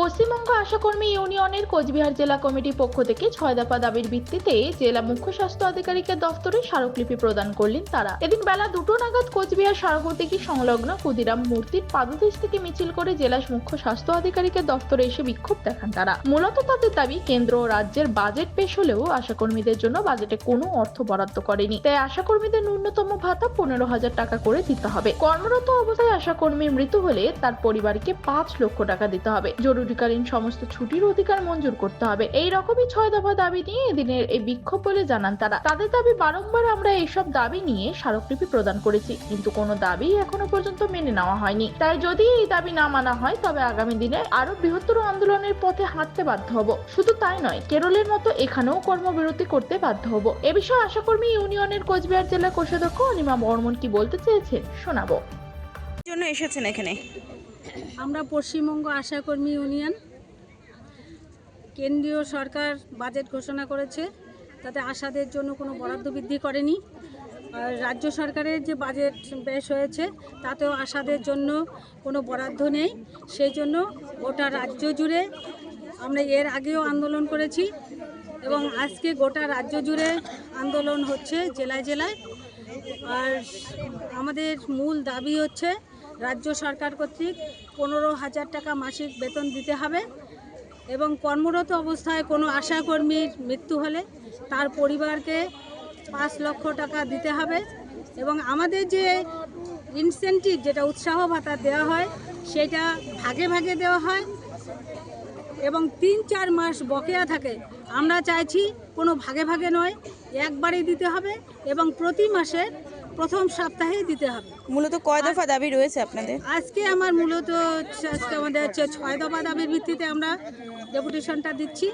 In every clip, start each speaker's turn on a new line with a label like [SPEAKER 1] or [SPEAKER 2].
[SPEAKER 1] পশ্চিমবঙ্গ আশাকর্মী ইউনিয়নের কোচবিহার জেলা কমিটির পক্ষ থেকে ছয় দফা দাবির ভিত্তিতে জেলা মুখ্য স্বাস্থ্য আধিকারিকের দফতরে স্মারকলিপি প্রদান করলেন তারা। এদিন বেলা দুটো নাগাদ কোচবিহার সারগতিকি সংলগ্ন ক্ষুদিরাম মূর্তির পাদদেশ থেকে মিছিল করে জেলা মুখ্য স্বাস্থ্য আধিকারিকের দফতরে এসে বিক্ষোভ দেখান তারা। মূলত তাদের দাবি, কেন্দ্র ও রাজ্যের বাজেট পেশ হলেও আশাকর্মীদের জন্য বাজেটে কোনো অর্থ বরাদ্দ করেনি। তাই আশাকর্মীদের ন্যূনতম ভাতা পনেরো হাজার টাকা করে দিতে হবে। কর্মরত অবস্থায় আশাকর্মীর মৃত্যু হলে তার পরিবারকে পাঁচ লক্ষ টাকা দিতে হবে। জরুরিকালীন সমস্ত ছুটির অধিকার মঞ্জুর করতে হবে। এই রকমই ছয় দফা দাবি নিয়ে এদিনের এই বিক্ষোভ বলে জানান তারা। তাদের দাবি, বারংবার আমরা এইসব দাবি নিয়ে স্মারকলিপি প্রদান করেছি, কিন্তু কোনো দাবি এখনও পর্যন্ত মেনে নেওয়া হয়নি। তাই যদি এই দাবি না মানা হয়, তবে আগামী দিনে আরও বৃহত্তর আন্দোলনের পথে হাঁটতে বাধ্য হব। শুধু তাই নয়, কেরলের মতো এখানেও কর্মবিরতি করতে বাধ্য হব। এ বিষয়ে আশাকর্মী ইউনিয়নের কোচবিহার জেলা কোষাধ্যক্ষ অনিমা বর্মন কি বলতে চেয়েছেন, শোনাবো।
[SPEAKER 2] জন্য এসেছেন এখানে।
[SPEAKER 3] আমরা পশ্চিমবঙ্গ আশাকর্মী ইউনিয়ন। কেন্দ্রীয় সরকার বাজেট ঘোষণা করেছে, তাতে আশাদের জন্য কোনো বরাদ্দ বৃদ্ধি করেনি। আর রাজ্য সরকারের যে বাজেট পেশ হয়েছে, তাতেও আশাদের জন্য কোনো বরাদ্দ নেই। সেই জন্য গোটা রাজ্য জুড়ে আমরা এর আগেও আন্দোলন করেছি এবং আজকে গোটা রাজ্য জুড়ে আন্দোলন হচ্ছে জেলায় জেলায়। আর আমাদের মূল দাবি হচ্ছে রাজ্য সরকার কর্তৃক পনেরো হাজার টাকা মাসিক বেতন দিতে হবে এবং কর্মরত অবস্থায় কোনো আশাকর্মীর মৃত্যু হলে তার পরিবারকে পাঁচ লক্ষ টাকা দিতে হবে এবং আমাদের যে ইনসেন্টিভ যেটা উৎসাহ ভাতা দেওয়া হয়, সেটা ভাগে ভাগে দেওয়া হয় এবং তিন চার মাস বকেয়া থাকে। আমরা চাইছি কোনো ভাগে ভাগে নয় একবারে দিতে হবে এবং প্রতি মাসে প্রথম সপ্তাহেই দিতে হবে।
[SPEAKER 2] মূলত কয় দফা দাবি রয়েছে আপনাদের?
[SPEAKER 3] আজকে আমার মূলত আজকে আমাদের হচ্ছে ছয় দফা দাবির ভিত্তিতে আমরা ডেপুটেশনটা দিচ্ছি।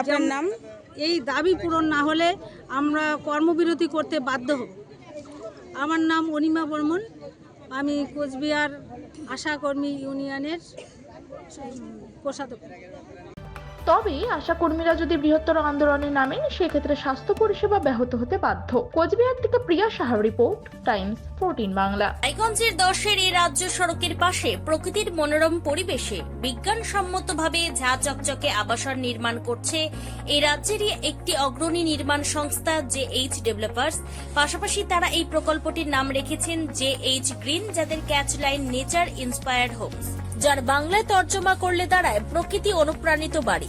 [SPEAKER 2] আপনার নাম?
[SPEAKER 3] এই দাবি পূরণ না হলে আমরা কর্মবিরতি করতে বাধ্য হব। আমার নাম অনিমা বর্মন। আমি কোচবিহার আশাকর্মী ইউনিয়নের কোষাধ্যক্ষ।
[SPEAKER 1] তবে আশাকর্মীরা যদি বৃহত্তর আন্দোলনে নামেন, সেক্ষেত্রে স্বাস্থ্য পরিষেবা ব্যাহত হতে বাধ্য। কোচবিহার থেকে প্রিয়া সাহার রিপোর্ট, টাইমস ফোরটিন বাংলা।
[SPEAKER 4] রায়গঞ্জের দশের এই রাজ্য সড়কের পাশে প্রকৃতির মনোরম পরিবেশে বিজ্ঞানসম্মতভাবে ঝা চকচকে আবাসন নির্মাণ করছে এই রাজ্যেরই একটি অগ্রণী নির্মাণ সংস্থা, জে এইচ ডেভেলপার্স। পাশাপাশি তারা এই প্রকল্পটির নাম রেখেছেন জে এইচ গ্রিন, যাদের catch line nature inspired homes, যার বাংলায় তর্জমা করলে দাঁড়ায় প্রকৃতি অনুপ্রাণিত বাড়ি।